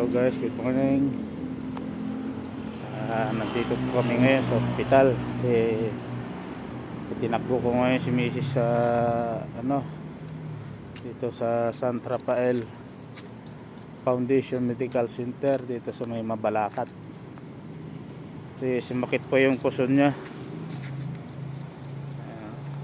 Hello guys, good morning. Ah, nandito po kami ngayon sa ospital kasi tinakbo ko ngayon si Mrs. sa ano dito sa San Rafael Foundation Medical Center dito sa may Mabalacat. Kasi sumakit po yung puson niya. Ayan.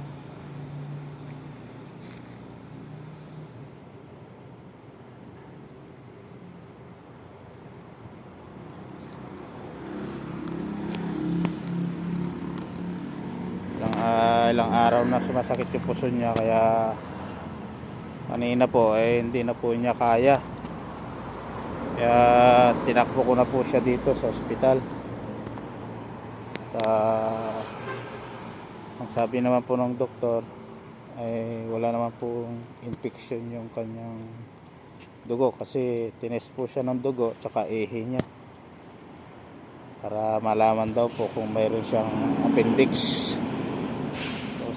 ilang, ilang araw na sumasakit yung puso niya kaya kanina po eh hindi na po niya kaya. Kaya tinakbo ko na po siya dito sa ospital. Sa ang sabi naman po ng doktor ay wala naman po infection yung kanyang dugo kasi tinest po siya ng dugo tsaka ihi niya. Para malaman daw po kung mayroon siyang appendix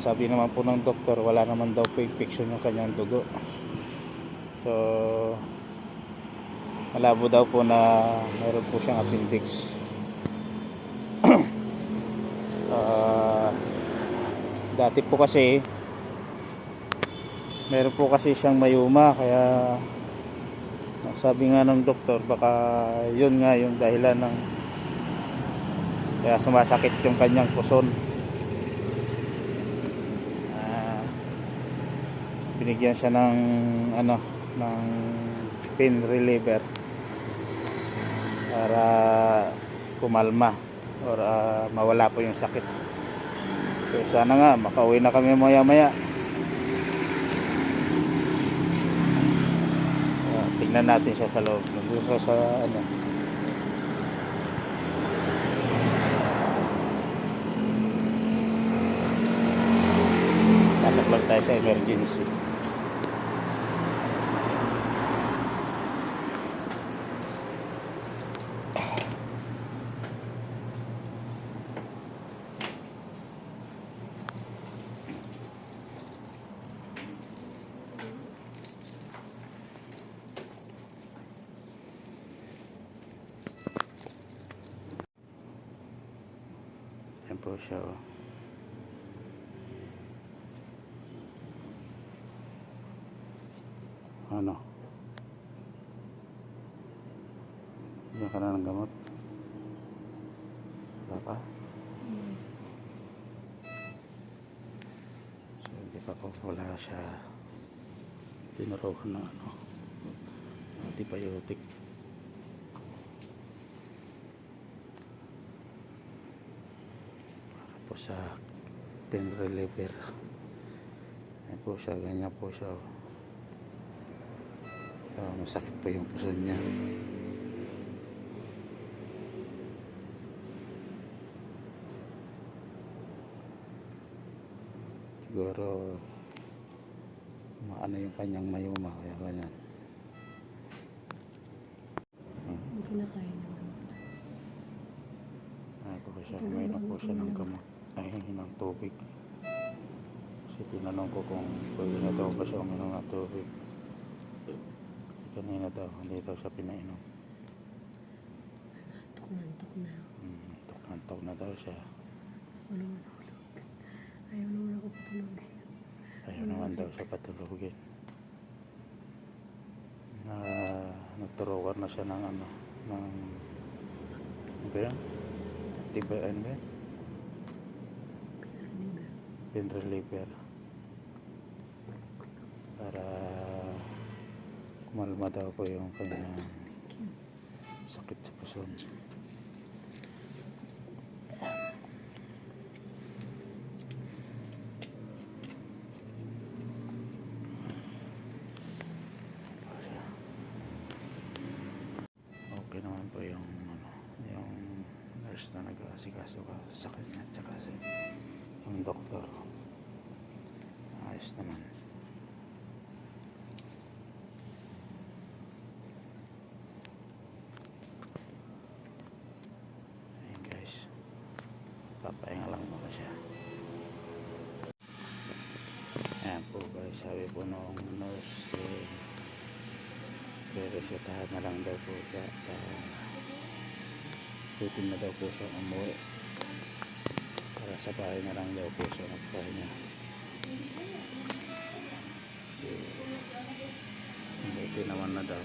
sabi naman po ng doktor, wala naman daw po infection yung kanyang dugo. So, malabo daw po na meron po siyang appendix. Ah, dati po kasi, meron po kasi siyang mayuma, kaya sabi nga ng doktor, baka yun nga yung dahilan ng kaya sumasakit yung kanyang puson. Binigyan siya ng ano ng pain reliever para kumalma or ah, mawala po yung sakit. So sana nga makauwi na kami maya maya Ah, tignan natin siya sa loob. Nagbuso sa ano. Pasok lang tayo sa emergency. Po siya oh. Ano? Bigyan ka na ng gamot? Wala pa? So, hindi pa po wala siya tinuruhan ng ano antibiotic para po sa pain reliever Ayan po siya, ganyan po siya oh. So, masakit po yung puso niya. Siguro maano yung kanyang mayuma kaya ganyan. Hindi kinakain ng gamot. Ay po siya, may na po siya ng gamot. Ay, ng tubig. Kasi tinanong ko kung pwede na daw ba siya uminom ng tubig. Kanina daw, hindi daw siya pinainom. Antok na antok na ako. Hmm, tok na daw siya. Wala matulog. Ayaw naman ako patulogin. Ayaw naman daw siya patulogin. Na nagturukan na siya ng ano, ng ano ba yan? Ano ba yan? Pain reliever. Para kumalma daw po yung kanyang sakit sa puson. Okay naman po yung ano, yung nurse na nag-aasikaso ka sa kanya tsaka si yung doktor. Ayos naman. Ayun guys. Papahinga lang muna siya. Ayan po guys. Sabi po nung nurse eh, Re-resetahan na lang daw po siya. Uh, Putin na daw po siya umuwi. Para sa bahay na lang daw po siya magpahinga. Kasi buti naman na daw.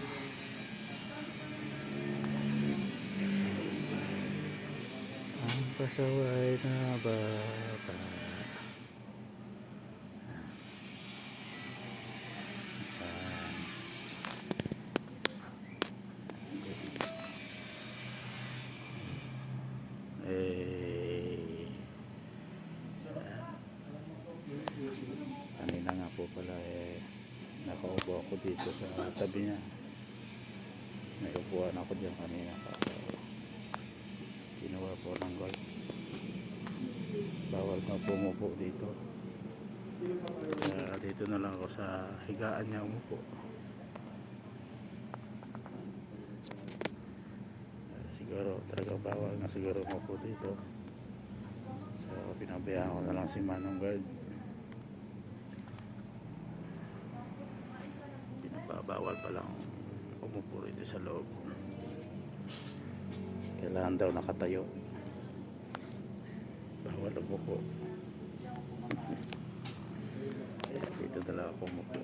Ang pasaway na bata. Ayan. Eh, kanina nga po pala eh, nakaupo ako dito sa tabi niya. May upuan ako dyan kanina kinuha po ng gold. Bawal na pumupo dito. Kaya dito na lang ako sa higaan niya umupo. Eh, siguro talaga bawal na siguro umupo dito. So pinabayaan ko na lang si Manong Guard. Pinababawal pa lang umupo rito sa loob. Kailangan daw nakatayo. Bawal umupo. Kaya dito na lang ako umupo.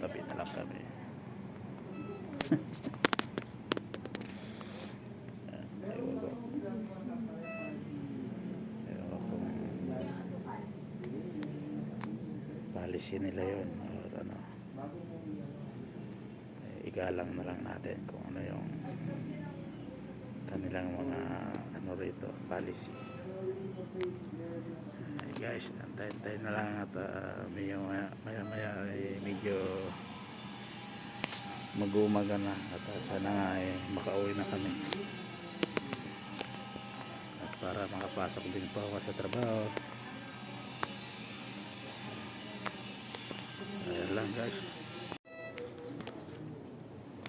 Tabi na lang kami. Policy nila yun igalang na lang natin kung ano yung kanilang mga ano rito policy. Eh, guys antayin-tayin na lang at uh, medyo maya maya, maya eh, medyo mag-uumaga na. At uh, sana nga eh, makauwi na kami. At para makapasok din po ako sa trabaho. Ayan lang guys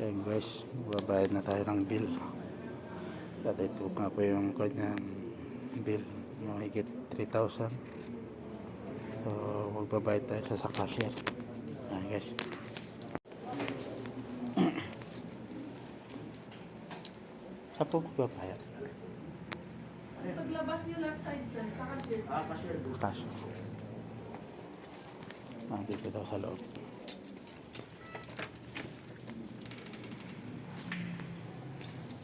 ayan guys. Babayad na tayo ng bill. At ito nga po yung kanyang bill. Yung higit 3,000 so magbabayad tayo siya sa cashier ayan guys. Saan po magbabayad? Paglabas niyo left side, sir, sa cashier. cash. Ah, dito daw sa loob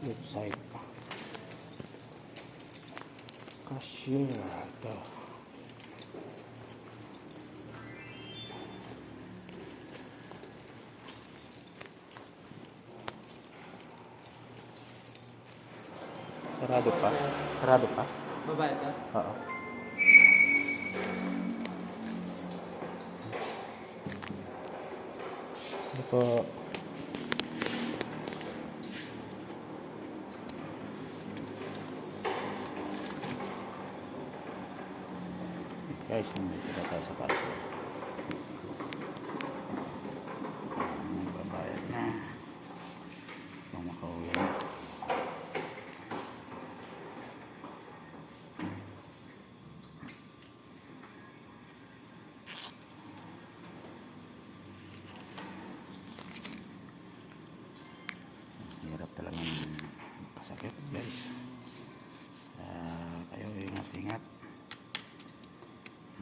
left side cashier ito Sarado pa? Sarado pa? Babae ka? Oo. Ito po. Guys, nandito na tayo sa kaso. Ang babayad na. Kung makauwi na. hirap talaga kasakit guys uh, kayo ingat-ingat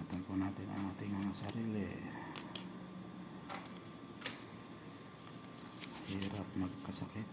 ingatan po natin ang ating mga sarili hirap magkasakit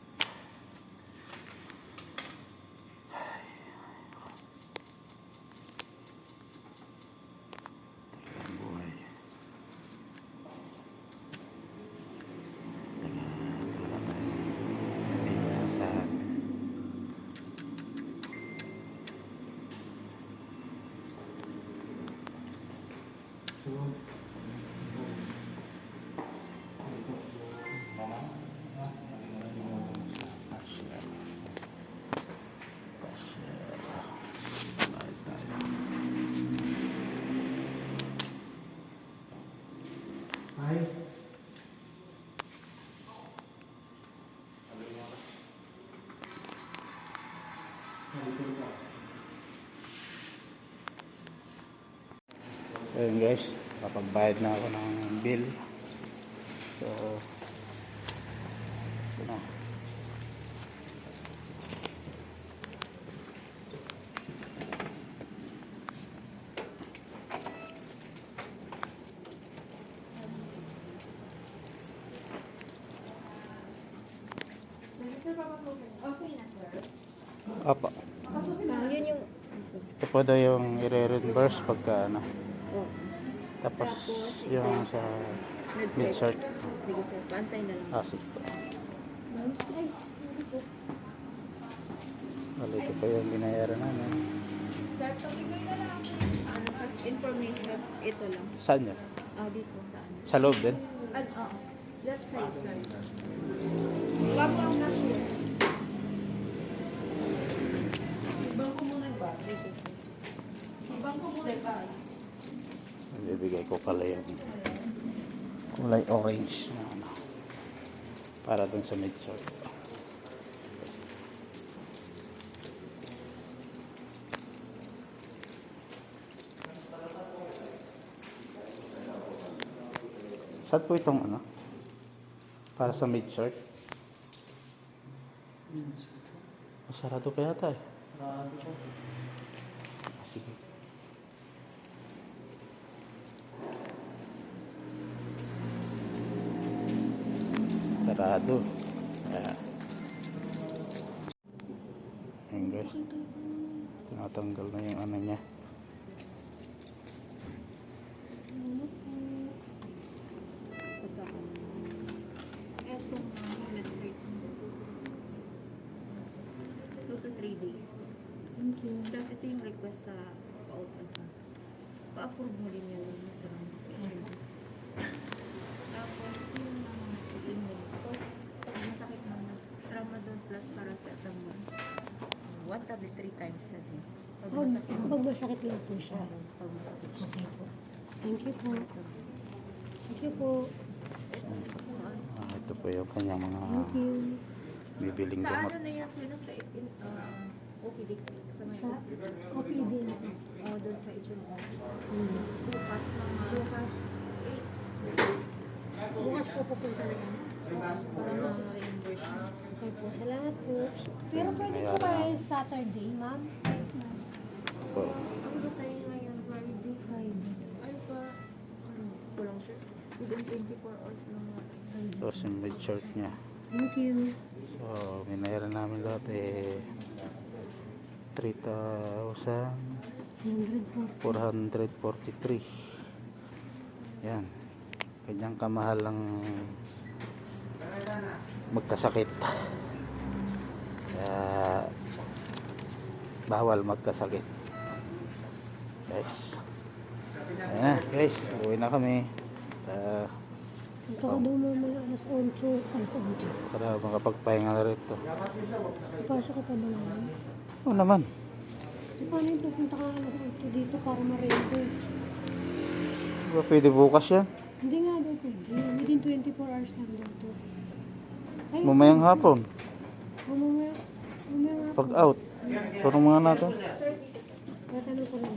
ayun guys. Papagbayad na ako ng bill. So ito na. Apa? Yun yung... Ito po daw yung i-reverse pagka ano. Tapos Tapos, yung sa mid-cert. Sige, sir. Pantay na lang. Ah, sige po. Po. Wala ito pa yung binayaran namin. Sir, pamigay na lang. Ano, sir? Information, ito lang. Saan yun? Ah, dito sa ano. Sa loob din? Ah, oo. Left side, sir. Bago ang cashier. Bangko muna ba? Dito, sir. Bangko muna ba? Bibigay ko pala yung kulay orange na ano. Para dun sa mid-sort. Saan po itong ano? Para sa mid-sort? Masarado pa yata eh. Ah, Sige. Sarado. Ayan. Ayan guys. Tinatanggal na yung ano niya. Basta ako. Etong uh, mid-cert. 2 to 3 days. Thank you. Tapos ito yung request sa pa-ultrasound. Pa-approve mo din yun sa patient. Tapos ito yung mga pag-email. So, pag masakit na tramadol plus paracetamol. Tablet three times a day. Pag Pag, masakit. pag masakit lang po siya. Pag masakit siya. Okay po. Thank you po. Thank you po. Ah, ito po yung kanyang mga Thank you. bibiling Sa gamot. ano na yan, sir? Sa in, uh, OPD. Sa may Sa OPD na po. O, doon sa HM office. Hmm. Bukas mga... Bukas. 8. Bukas po pupunta na yan. Para ma-reimburse siya. Okay po. Salamat po. Pero pwede po kayo Saturday, ma'am? Po. Ano ba tayo ngayon? Friday? Friday. Ay pa, ano, kulang siya. Within 24 hours lang mga. Tapos yung mid-short niya. Thank you. So, minayaran namin lahat eh 3,443. 100 po. Yan. Kanyang kamahal ang magkasakit. Kaya bawal magkasakit. Guys. Ayan na, guys. Uwi na kami. Uh, Punta ko doon mamaya alas 8. Alas 8. para makapagpahinga na rito. Ipasok ko pa ba naman? Oo naman. Paano yung pupunta ka alas 8 dito para ma-reimburse? Di ba pwede bukas yan? Hindi nga daw pwede. Within 24 hours lang daw to. Ay, Mamayang hapon. Pag out. Mga natin. Tatanong ko lang.